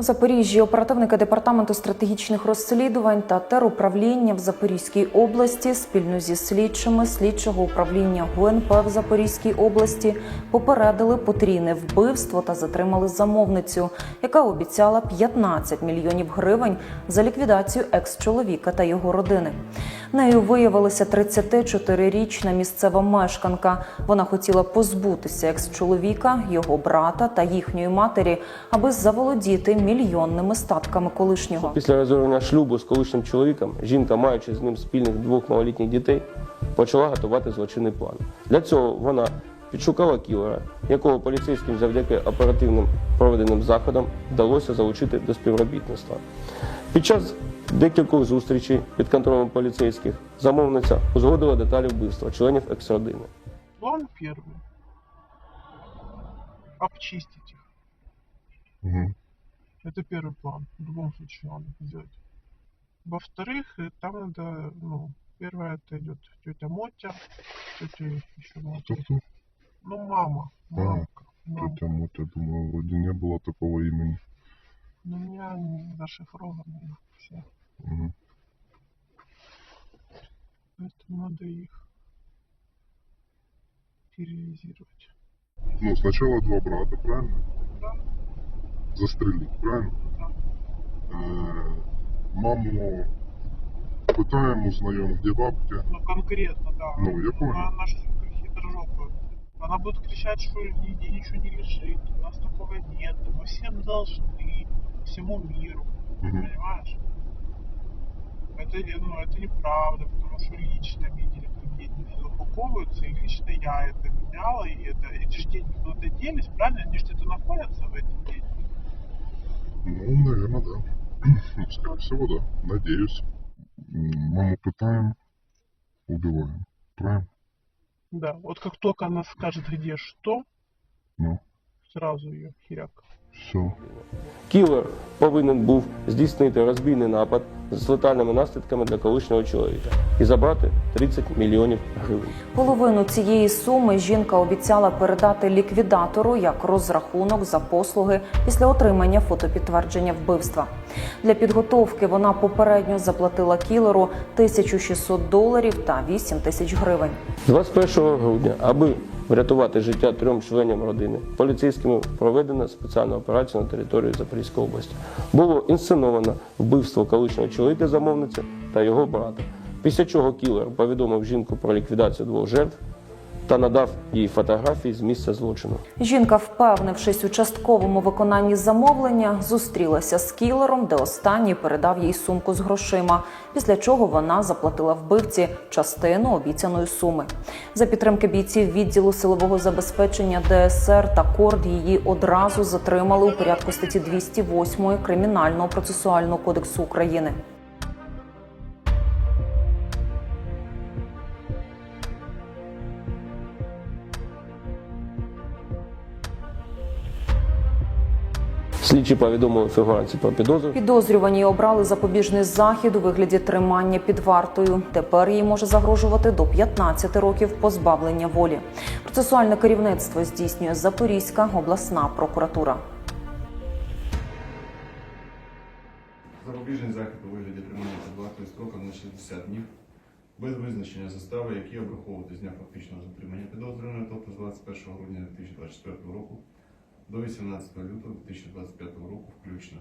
У Запоріжжі оперативники департаменту стратегічних розслідувань та теруправління в Запорізькій області спільно зі слідчими слідчого управління ГУНП в Запорізькій області попередили потрійне вбивство та затримали замовницю, яка обіцяла 15 мільйонів гривень за ліквідацію екс-чоловіка та його родини. Нею виявилася 34-річна місцева мешканка. Вона хотіла позбутися екс-чоловіка, його брата та їхньої матері, аби заволодіти мільйонними статками колишнього. Після розірвання шлюбу з колишнім чоловіком жінка, маючи з ним спільних двох малолітніх дітей, почала готувати злочинний план. Для цього вона підшукала кілера, якого поліцейським завдяки оперативним проведеним заходам вдалося залучити до співробітництва. Під час декількох зустрічей під контролем поліцейських замовниця узгодила деталі вбивства членів екс-родини. План первый. Обчистить их. Мгм. Это первый план. В любом случае надо сделать. Во-вторых, э, там надо, ну, первое это идет тетя Мотя, тетя еще Мотя. Кто-кто? Ну, мама, мамка. мама. Тетя Мотя, думаю, вроде не было такого имени. Ну, у меня они зашифрованы все. Мгм. Поэтому надо их терроризировать. Ну, сначала два брата, правильно? Да. Застрелить, правильно? Э, маму пытаем, узнаем, где бабки. Ну, конкретно, да. Ну, я понял. Она, сука, хитрожопая. Она будет кричать, что нигде ничего не лежит, у нас такого нет, мы всем должны, всему миру, Мгм. понимаешь? Это, ну, это неправда, потому что лично видели, как дети запаковываются, и лично я это меняла, и это, эти же деньги куда-то делись, правильно? Они же где-то находятся в эти деньги. Ну, наверное, да. Ну, скорее всего, да. Надеюсь. М, Маму пытаем, убиваем. Правильно? Да, вот как только она скажет, где что, Ну, сразу ее херяк. все. Кілер повинен був здійснити розбійний напад з летальними наслідками для колишнього чоловіка і забрати 30 мільйонів гривень. Половину цієї суми жінка обіцяла передати ліквідатору як розрахунок за послуги після отримання фотопідтвердження вбивства. Для підготовки вона попередньо заплатила кілеру 1600 доларів та 8 тисяч гривень. 21 грудня, аби врятувати життя трьом членам родини, поліцейськими проведена спеціальна операція на території Запорізької області. Було інсценовано вбивство колишнього чоловіка замовниця та його брата. Після чого кілер повідомив жінку про ліквідацію двох жертв та надав їй фотографії з місця злочину. Жінка, впевнившись у частковому виконанні замовлення, зустрілася з кілером, де останній передав їй сумку з грошима. Після чого вона заплатила вбивці частину обіцяної суми. За підтримки бійців відділу силового забезпечення ДСР та КОРД її одразу затримали у порядку статті 208 Кримінального процесуального кодексу України. Слідчі повідомили фігуранці про підозру. Підозрювані обрали запобіжний захід у вигляді тримання під вартою. Тепер їй може загрожувати до 15 років позбавлення волі. Процесуальне керівництво здійснює Запорізька обласна прокуратура. Запобіжний захід у вигляді тримання під вартою строком на 60 днів без визначення застави, які обраховувати з дня фактичного затримання підозрюваної, тобто з 21 грудня 2024 року до 18 лютого 2025 року включно.